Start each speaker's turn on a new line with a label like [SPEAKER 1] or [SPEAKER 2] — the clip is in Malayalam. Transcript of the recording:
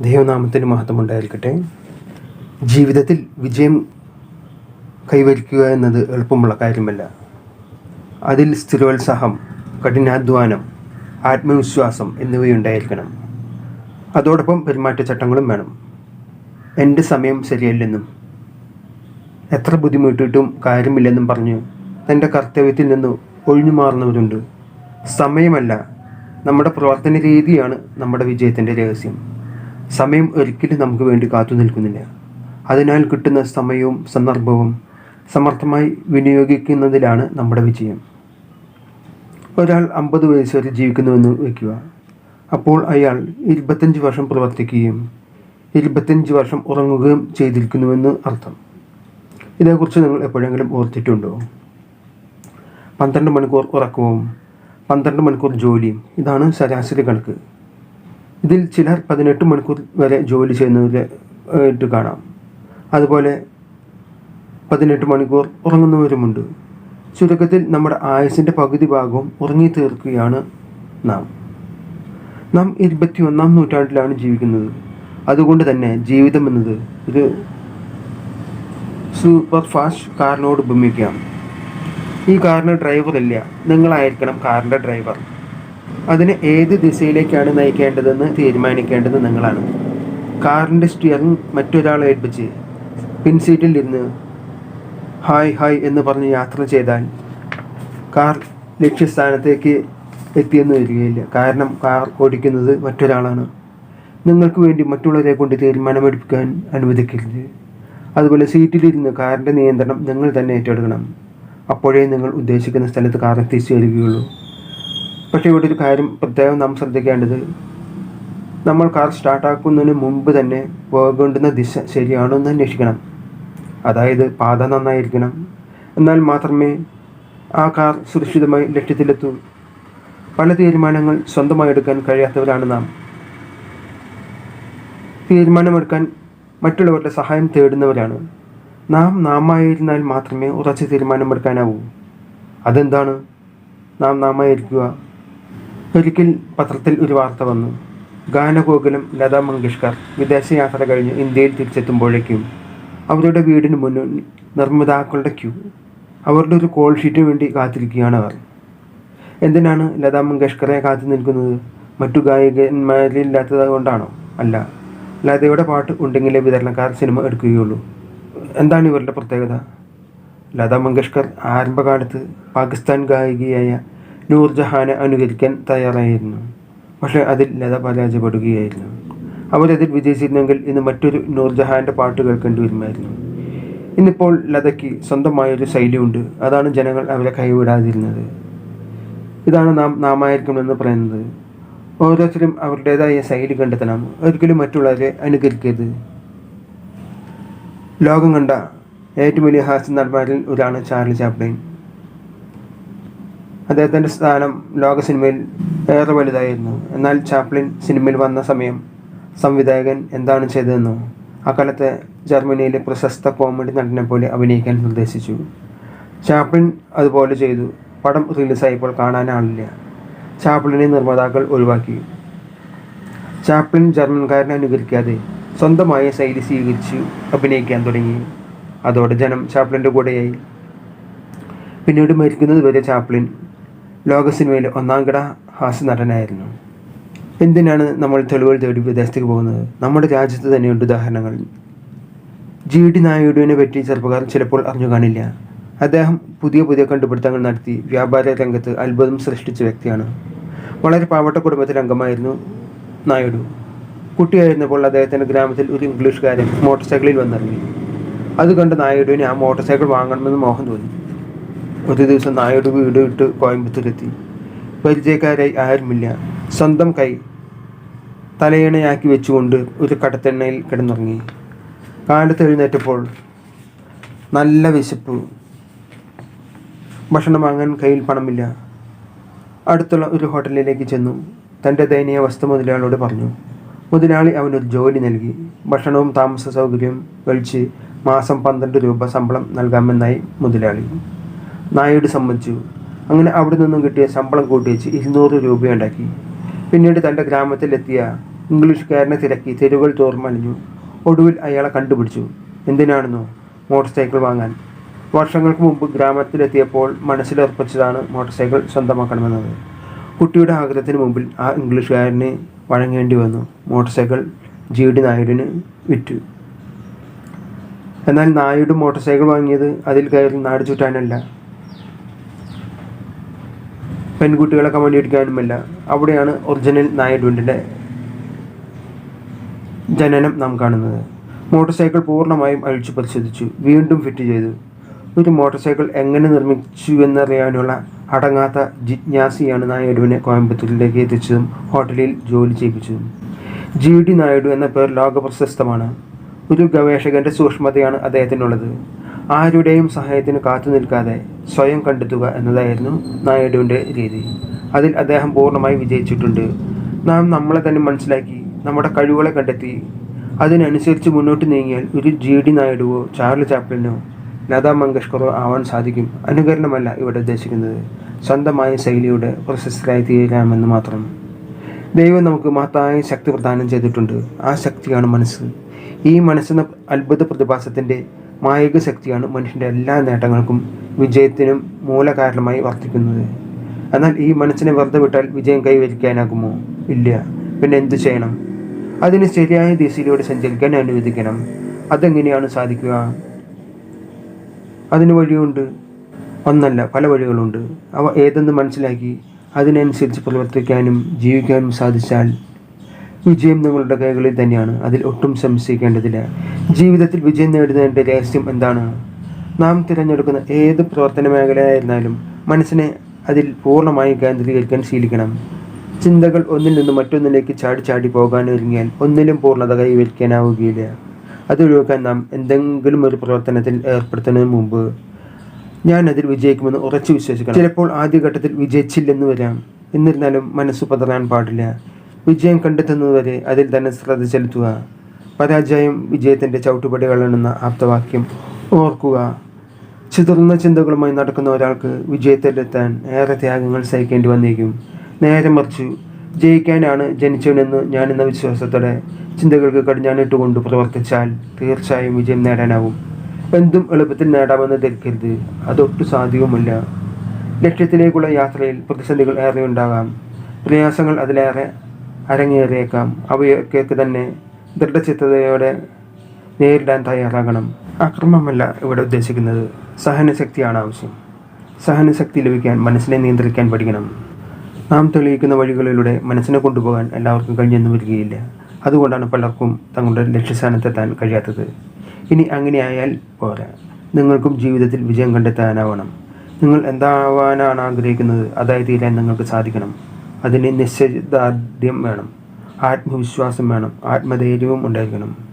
[SPEAKER 1] ദൈവനാമത്തിന് മഹത്വമുണ്ടായിരിക്കട്ടെ. ജീവിതത്തിൽ വിജയം കൈവരിക്കുക എന്നത് എളുപ്പമുള്ള കാര്യമല്ല. അതിൽ സ്ഥിരോത്സാഹം കഠിനാധ്വാനം ആത്മവിശ്വാസം എന്നിവയുണ്ടായിരിക്കണം. അതോടൊപ്പം പെരുമാറ്റച്ചട്ടങ്ങളും വേണം. എന്റെ സമയം ശരിയല്ലെന്നും എത്ര ബുദ്ധിമുട്ടിട്ടും കാര്യമില്ലെന്നും പറഞ്ഞ് തന്റെ കർത്തവ്യത്തിൽ നിന്ന് ഒഴിഞ്ഞു മാറുന്നവരുണ്ട്. സമയമല്ല നമ്മുടെ പ്രവർത്തന രീതിയാണ് നമ്മുടെ വിജയത്തിന്റെ രഹസ്യം. സമയം ഒരിക്കലും നമുക്ക് വേണ്ടി കാത്തു നിൽക്കുന്നില്ല. അതിനാൽ കിട്ടുന്ന സമയവും സന്ദർഭവും സമർത്ഥമായി വിനിയോഗിക്കുന്നതിലാണ് നമ്മുടെ വിജയം. ഒരാൾ അമ്പത് വയസ്സ് വരെ ജീവിക്കുന്നുവെന്ന് വയ്ക്കുക. അപ്പോൾ അയാൾ ഇരുപത്തഞ്ച് വർഷം പ്രവർത്തിക്കുകയും ഇരുപത്തഞ്ച് വർഷം ഉറങ്ങുകയും ചെയ്തിരിക്കുന്നുവെന്ന് അർത്ഥം. ഇതേക്കുറിച്ച് നിങ്ങൾ എപ്പോഴെങ്കിലും ഓർത്തിട്ടുണ്ടോ? പന്ത്രണ്ട് മണിക്കൂർ ഉറക്കവും പന്ത്രണ്ട് മണിക്കൂർ ജോലിയും ഇതാണ് ശരാശരി കണക്ക്. ഇതിൽ ചിലർ പതിനെട്ട് മണിക്കൂർ വരെ ജോലി ചെയ്യുന്നവരെ ആയിട്ട് കാണാം. അതുപോലെ പതിനെട്ട് മണിക്കൂർ ഉറങ്ങുന്നവരുമുണ്ട്. ചുരുക്കത്തിൽ നമ്മുടെ ആയുസിന്റെ പകുതി ഭാഗവും ഉറങ്ങി തീർക്കുകയാണ് നാം. നാം ഇരുപത്തി ഒന്നാം നൂറ്റാണ്ടിലാണ് ജീവിക്കുന്നത്. അതുകൊണ്ട് തന്നെ ജീവിതം എന്നത് ഒരു സൂപ്പർ ഫാസ്റ്റ് കാറിനോട് ഉപമിക്കാം. ഈ കാറിന് ഡ്രൈവറില്ല നിങ്ങളായിരിക്കണം കാറിന്റെ ഡ്രൈവർ അതിനെ ഏത് ദിശയിലേക്കാണ് നയിക്കേണ്ടതെന്ന് തീരുമാനിക്കേണ്ടത് നിങ്ങളാണ്. കാറിന്റെ സ്റ്റിയറിംഗ് മറ്റൊരാളെ ഏൽപ്പിച്ച് പിൻസീറ്റിൽ ഇരുന്ന് ഹായ് ഹായ് എന്ന് പറഞ്ഞ് യാത്ര ചെയ്താൽ കാർ ലക്ഷ്യസ്ഥാനത്തേക്ക് എത്തിയെന്ന് വരികയില്ല. കാരണം കാർ ഓടിക്കുന്നത് മറ്റൊരാളാണ്. നിങ്ങൾക്ക് വേണ്ടി മറ്റുള്ളവരെ കൊണ്ട് തീരുമാനമെടുപ്പിക്കാൻ അനുവദിക്കരുത്. അതുപോലെ സീറ്റിലിരുന്ന് കാറിന്റെ നിയന്ത്രണം നിങ്ങൾ തന്നെ ഏറ്റെടുക്കണം. അപ്പോഴേ നിങ്ങൾ ഉദ്ദേശിക്കുന്ന സ്ഥലത്ത് കാർ എത്തിച്ചേരുകയുള്ളൂ. പക്ഷേ ഇവിടെ ഒരു കാര്യം പ്രത്യേകം നാം ശ്രദ്ധിക്കേണ്ടത്. നമ്മൾ കാർ സ്റ്റാർട്ടാക്കുന്നതിന് മുമ്പ് തന്നെ പോകേണ്ടുന്ന ദിശ ശരിയാണോ എന്ന് അന്വേഷിക്കണം. അതായത് പാത നന്നായിരിക്കണം. എന്നാൽ മാത്രമേ ആ കാർ സുരക്ഷിതമായി ലക്ഷ്യത്തിലെത്തൂ. പല തീരുമാനങ്ങൾ സ്വന്തമായി എടുക്കാൻ കഴിയാത്തവരാണ് നാം. തീരുമാനമെടുക്കാൻ മറ്റുള്ളവരുടെ സഹായം തേടുന്നവരാണ്. നാം നാമായിരുന്നാൽ മാത്രമേ ഉറച്ച തീരുമാനമെടുക്കാനാവൂ. അതെന്താണ്? നാം നാമായിരിക്കുക. ഒരിക്കൽ പത്രത്തിൽ ഒരു വാർത്ത വന്നു. ഗാനഗോകുലം ലതാ മങ്കേഷ്കർ വിദേശയാത്ര കഴിഞ്ഞ് ഇന്ത്യയിൽ തിരിച്ചെത്തുമ്പോഴേക്കും അവരുടെ വീടിന് മുന്നിൽ നിർമ്മിതാക്കളുടെ ക്യൂ. അവരുടെ ഒരു കോൾ ഷീറ്റിന് വേണ്ടി കാത്തിരിക്കുകയാണ് അവർ. എന്തിനാണ് ലതാ മങ്കേഷ്കറെ കാത്തു നിൽക്കുന്നത്? മറ്റു ഗായകന്മാരില്ലാത്തത് കൊണ്ടാണോ അല്ല ലതയുടെ പാട്ട് ഉണ്ടെങ്കിലേ വിതരണക്കാർ സിനിമ എടുക്കുകയുള്ളൂ. എന്താണ് ഇവരുടെ പ്രത്യേകത? ലതാ മങ്കേഷ്കർ ആരംഭകാലത്ത് പാകിസ്ഥാൻ ഗായികയായ നൂർജഹാനെ അനുകരിക്കാൻ തയ്യാറായിരുന്നു. പക്ഷേ അതിൽ ലത പരാജയപ്പെടുകയായിരുന്നു. അവരതിൽ വിജയിച്ചിരുന്നെങ്കിൽ ഇന്ന് മറ്റൊരു നൂർജഹാന്റെ പാട്ട് കേൾക്കേണ്ടി വരുമായിരുന്നു ഇന്നിപ്പോൾ ലതയ്ക്ക് സ്വന്തമായൊരു ശൈലിയുണ്ട്. അതാണ് ജനങ്ങൾ അവരെ കൈവിടാതിരുന്നത്. ഇതാണ് നാം നാമായിരിക്കണമെന്ന് പറയുന്നത്. ഓരോരുത്തരും അവരുടേതായ ശൈലി കണ്ടെത്തണം. ഒരിക്കലും മറ്റുള്ളവരെ അനുകരിക്കരുത്. ലോകം കണ്ട ഏറ്റവും വലിയ ഹാസ്യ നടന്മാരിൽ ഒരാളാണ് ചാർലി ചാപ്ലിൻ. അദ്ദേഹത്തിന്റെ സ്ഥാനം ലോക സിനിമയിൽ ഏറെ വലുതായിരുന്നു. എന്നാൽ ചാപ്ലിൻ സിനിമയിൽ വന്ന സമയം സംവിധായകൻ എന്താണ് ചെയ്തതെന്നോ അക്കാലത്തെ ജർമ്മനിയിലെ പ്രശസ്ത കോമഡി നടനെ പോലെ അഭിനയിക്കാൻ നിർദ്ദേശിച്ചു. ചാപ്ലിൻ അതുപോലെ ചെയ്തു. പടം റിലീസായപ്പോൾ കാണാൻ ആളില്ല. ചാപ്ലിനെ നിർമ്മാതാക്കൾ ഒഴിവാക്കി. ചാപ്ലിൻ ജർമ്മൻകാരനെ അനുകരിക്കാതെ സ്വന്തമായ ശൈലി സ്വീകരിച്ച് അഭിനയിക്കാൻ തുടങ്ങി. അതോടെ ജനം ചാപ്ലിന്റെ കൂടെയായി. പിന്നീട് മരിക്കുന്നത് വരെ ചാപ്ലിൻ ലോക സിനിമയിലെ ഒന്നാം കിട ഹാസ്യ നടനായിരുന്നു എന്തിനാണ് നമ്മൾ തെളിവുകൾ തേടി വിദേശത്തേക്ക് പോകുന്നത്? നമ്മുടെ രാജ്യത്ത് തന്നെയുണ്ട് ഉദാഹരണങ്ങൾ. ജി. ഡി. നായിഡുവിനെ പറ്റി ചെറുപ്പക്കാർ ചിലപ്പോൾ അറിഞ്ഞു കാണില്ല. അദ്ദേഹം പുതിയ പുതിയ കണ്ടുപിടുത്തങ്ങൾ നടത്തി വ്യാപാര രംഗത്ത് അത്ഭുതം സൃഷ്ടിച്ച വ്യക്തിയാണ്. വളരെ പാവപ്പെട്ട കുടുംബത്തിലെ അംഗമായിരുന്നു നായിഡു. കുട്ടിയായിരുന്നപ്പോൾ അദ്ദേഹത്തിന്റെ ഗ്രാമത്തിൽ ഒരു ഇംഗ്ലീഷുകാരൻ മോട്ടോർ സൈക്കിളിൽ വന്നിറങ്ങി. അത് കണ്ട് നായിഡുവിന് ആ മോട്ടോർ സൈക്കിൾ വാങ്ങണമെന്ന് മോഹം തോന്നി. ഒരു ദിവസം നായിഡു വീട് വിട്ട് കോയമ്പത്തൂരെത്തി. പരിചയക്കാരായി ആരുമില്ല. സ്വന്തം കൈ തലയിണയാക്കി വെച്ചുകൊണ്ട് ഒരു കടത്തെണ്ണയിൽ കിടന്നുറങ്ങി. കാലത്തെഴുന്നേറ്റപ്പോൾ നല്ല വിശപ്പ്. ഭക്ഷണം വാങ്ങാൻ കയ്യിൽ പണമില്ല. അടുത്തുള്ള ഒരു ഹോട്ടലിലേക്ക് ചെന്നു. തന്റെ ദയനീയ വസ്തു മുതലാളിയോട് പറഞ്ഞു. മുതലാളി അവനൊരു ജോലി നൽകി. ഭക്ഷണവും താമസ സൗകര്യവും കഴിച്ച് മാസം പന്ത്രണ്ട് രൂപ ശമ്പളം നൽകാമെന്നായി മുതലാളി. നായിഡ് സമ്മതിച്ചു. അങ്ങനെ അവിടെ നിന്നും കിട്ടിയ ശമ്പളം കൂട്ടി വെച്ച് ഇരുന്നൂറ് രൂപയുണ്ടാക്കി പിന്നീട് തന്റെ ഗ്രാമത്തിലെത്തിയ ഇംഗ്ലീഷുകാരനെ തിരക്കി തെരുവുകൾ തോർമലിഞ്ഞു ഒടുവിൽ അയാളെ കണ്ടുപിടിച്ചു. എന്തിനാണെന്നോ? മോട്ടോർ സൈക്കിൾ വാങ്ങാൻ. വർഷങ്ങൾക്ക് മുമ്പ് ഗ്രാമത്തിലെത്തിയപ്പോൾ മനസ്സിലുറപ്പിച്ചതാണ് മോട്ടോർ സൈക്കിൾ സ്വന്തമാക്കണമെന്നത്. കുട്ടിയുടെ ആഗ്രഹത്തിന് മുമ്പിൽ ആ ഇംഗ്ലീഷുകാരന് വഴങ്ങേണ്ടി വന്നു. മോട്ടോർ സൈക്കിൾ ജി ഡി നായിഡുവിന് വിറ്റു. എന്നാൽ നായിഡു മോട്ടോർ സൈക്കിൾ വാങ്ങിയത് അതിൽ കയറി നാട് ചുറ്റാനല്ല. പെൺകുട്ടികളെ കമന്റ് കമണ്ടിയടിക്കാനുമല്ല അവിടെയാണ് ഒറിജിനൽ നായിഡുവിന്റെ ജനനം നാം കാണുന്നത്. മോട്ടോർ സൈക്കിൾ പൂർണമായും അഴിച്ചു പരിശോധിച്ചു. വീണ്ടും ഫിറ്റ് ചെയ്തു. ഒരു മോട്ടോർ സൈക്കിൾ എങ്ങനെ നിർമ്മിച്ചു എന്നറിയാനുള്ള അടങ്ങാത്ത ജിജ്ഞാസിയാണ് നായിഡുവിനെ കോയമ്പത്തൂരിലേക്ക് എത്തിച്ചതും ഹോട്ടലിൽ ജോലി ചെയ്യിപ്പിച്ചതും ജി ഡി നായിഡു എന്ന പേർ ലോകപ്രശസ്തമാണ്. ഒരു ഗവേഷകന്റെ സൂക്ഷ്മതയാണ് അദ്ദേഹത്തിനുള്ളത്. ആരുടെയും സഹായത്തിന് കാത്തു നിൽക്കാതെ സ്വയം കണ്ടെത്തുക എന്നതായിരുന്നു നായിഡുവിന്റെ രീതി. അതിൽ അദ്ദേഹം പൂർണമായി വിജയിച്ചിട്ടുണ്ട്. നാം നമ്മളെ തന്നെ മനസ്സിലാക്കി നമ്മുടെ കഴിവുകളെ കണ്ടെത്തി. അതിനനുസരിച്ച് മുന്നോട്ട് നീങ്ങിയാൽ ഒരു ജി ഡി നായിഡുവോ ചാർലി ചാപ്ലിനോ ലതാ മങ്കേഷ്കറോ ആവാൻ സാധിക്കും. അനുകരണമല്ല ഇവിടെ ഉദ്ദേശിക്കുന്നത്. സ്വന്തമായ ശൈലിയുടെ പ്രശസ്തരായി തീരാമെന്ന് മാത്രം. ദൈവം നമുക്ക് മഹത്തായ ശക്തി പ്രദാനം ചെയ്തിട്ടുണ്ട്. ആ ശക്തിയാണ് മനസ്സ്. ഈ മനസ്സെന്ന അത്ഭുത പ്രതിഭാസത്തിന്റെ മായിക ശക്തിയാണ് മനുഷ്യന്റെ എല്ലാ നേട്ടങ്ങൾക്കും വിജയത്തിനും മൂലകാരണമായി വർത്തിക്കുന്നത്. എന്നാൽ ഈ മനസ്സിനെ വെറുതെ വിട്ടാൽ വിജയം കൈവരിക്കാനാകുമോ? ഇല്ല. പിന്നെ എന്തു ചെയ്യണം? അതിന് ശരിയായ ദിശയിലൂടെ സഞ്ചരിക്കാൻ അനുവദിക്കണം. അതെങ്ങനെയാണ് സാധിക്കുക? അതിന് വഴിയുണ്ട്. ഒന്നല്ല പല വഴികളുണ്ട്. അവ ഏതെന്ന് മനസ്സിലാക്കി അതിനനുസരിച്ച് പ്രവർത്തിക്കാനും ജീവിക്കാനും സാധിച്ചാൽ വിജയം നിങ്ങളുടെ കൈകളിൽ തന്നെയാണ്. അതിൽ ഒട്ടും സംശയിക്കേണ്ടതില്ല. ജീവിതത്തിൽ വിജയം നേടുന്നതിന്റെ രഹസ്യം എന്താണ്? നാം തിരഞ്ഞെടുക്കുന്ന ഏത് പ്രവർത്തന മേഖലയായിരുന്നാലും മനസ്സിനെ അതിൽ പൂർണമായി കേന്ദ്രീകരിക്കാൻ ശീലിക്കണം. ചിന്തകൾ ഒന്നിൽ നിന്ന് മറ്റൊന്നിലേക്ക് ചാടി ചാടി പോകാൻ ഒരുങ്ങിയാൽ ഒന്നിലും പൂർണത കൈവരിക്കാനാവുകയില്ല. അതൊഴിവാക്കാൻ നാം എന്തെങ്കിലും ഒരു പ്രവർത്തനത്തിൽ ഏർപ്പെടുത്തുന്നതിന് മുമ്പ് ഞാൻ അതിൽ വിജയിക്കുമെന്ന് ഉറച്ചു വിശ്വസിക്കണം. ചിലപ്പോൾ ആദ്യഘട്ടത്തിൽ വിജയിച്ചില്ലെന്ന് വരാം. എന്നിരുന്നാലും മനസ്സ് പതറാൻ പാടില്ല. വിജയം കണ്ടെത്തുന്നതുവരെ അതിൽ തന്നെ ശ്രദ്ധ ചെലുത്തുക. പരാജയം വിജയത്തിന്റെ ചവിട്ടുപടികളെന്ന ആപ്തവാക്യം ഓർക്കുക. ചിതറുന്ന ചിന്തകളുമായി നടക്കുന്ന ഒരാൾക്ക് വിജയത്തിലെത്താൻ ഏറെ ത്യാഗങ്ങൾ സഹിക്കേണ്ടി വന്നേക്കും. നേരെ മറിച്ചു ജയിക്കാനാണ് ജനിച്ചവനെന്ന് ഞാനെന്ന വിശ്വാസത്തോടെ ചിന്തകൾക്ക് കടിഞ്ഞാണിട്ടുകൊണ്ട് പ്രവർത്തിച്ചാൽ തീർച്ചയായും വിജയം നേടാനാവും. എന്തും എളുപ്പത്തിൽ നേടാമെന്ന് ധരിക്കരുത്. അതൊട്ടും സാധ്യവുമില്ല. ലക്ഷ്യത്തിലേക്കുള്ള യാത്രയിൽ പ്രതിസന്ധികൾ ഏറെ ഉണ്ടാകാം പ്രയാസങ്ങൾ അതിലേറെ അരങ്ങേറിയേക്കാം. അവയൊക്കെ തന്നെ ദൃഢചിത്തതയോടെ നേരിടാൻ തയ്യാറാകണം. അക്രമമല്ല ഇവിടെ ഉദ്ദേശിക്കുന്നത്. സഹനശക്തിയാണ് ആവശ്യം. സഹനശക്തി ലഭിക്കാൻ മനസ്സിനെ നിയന്ത്രിക്കാൻ പഠിക്കണം. നാം തെളിയിക്കുന്ന വഴികളിലൂടെ മനസ്സിനെ കൊണ്ടുപോകാൻ എല്ലാവർക്കും കഴിഞ്ഞെന്ന് വരികയില്ല. അതുകൊണ്ടാണ് പലർക്കും തങ്ങളുടെ ലക്ഷ്യസ്ഥാനത്തെത്താൻ കഴിയാത്തത്. ഇനി അങ്ങനെയായാൽ പോരാ. നിങ്ങൾക്കും ജീവിതത്തിൽ വിജയം കണ്ടെത്താനാവണം. നിങ്ങൾ എന്താവാനാണ് ആഗ്രഹിക്കുന്നത്? അതായി തീരാൻ നിങ്ങൾക്ക് സാധിക്കണം. അതിന് നിശ്ചയദാർഢ്യം വേണം. ആത്മവിശ്വാസം വേണം. ആത്മധൈര്യവും ഉണ്ടായിരിക്കണം.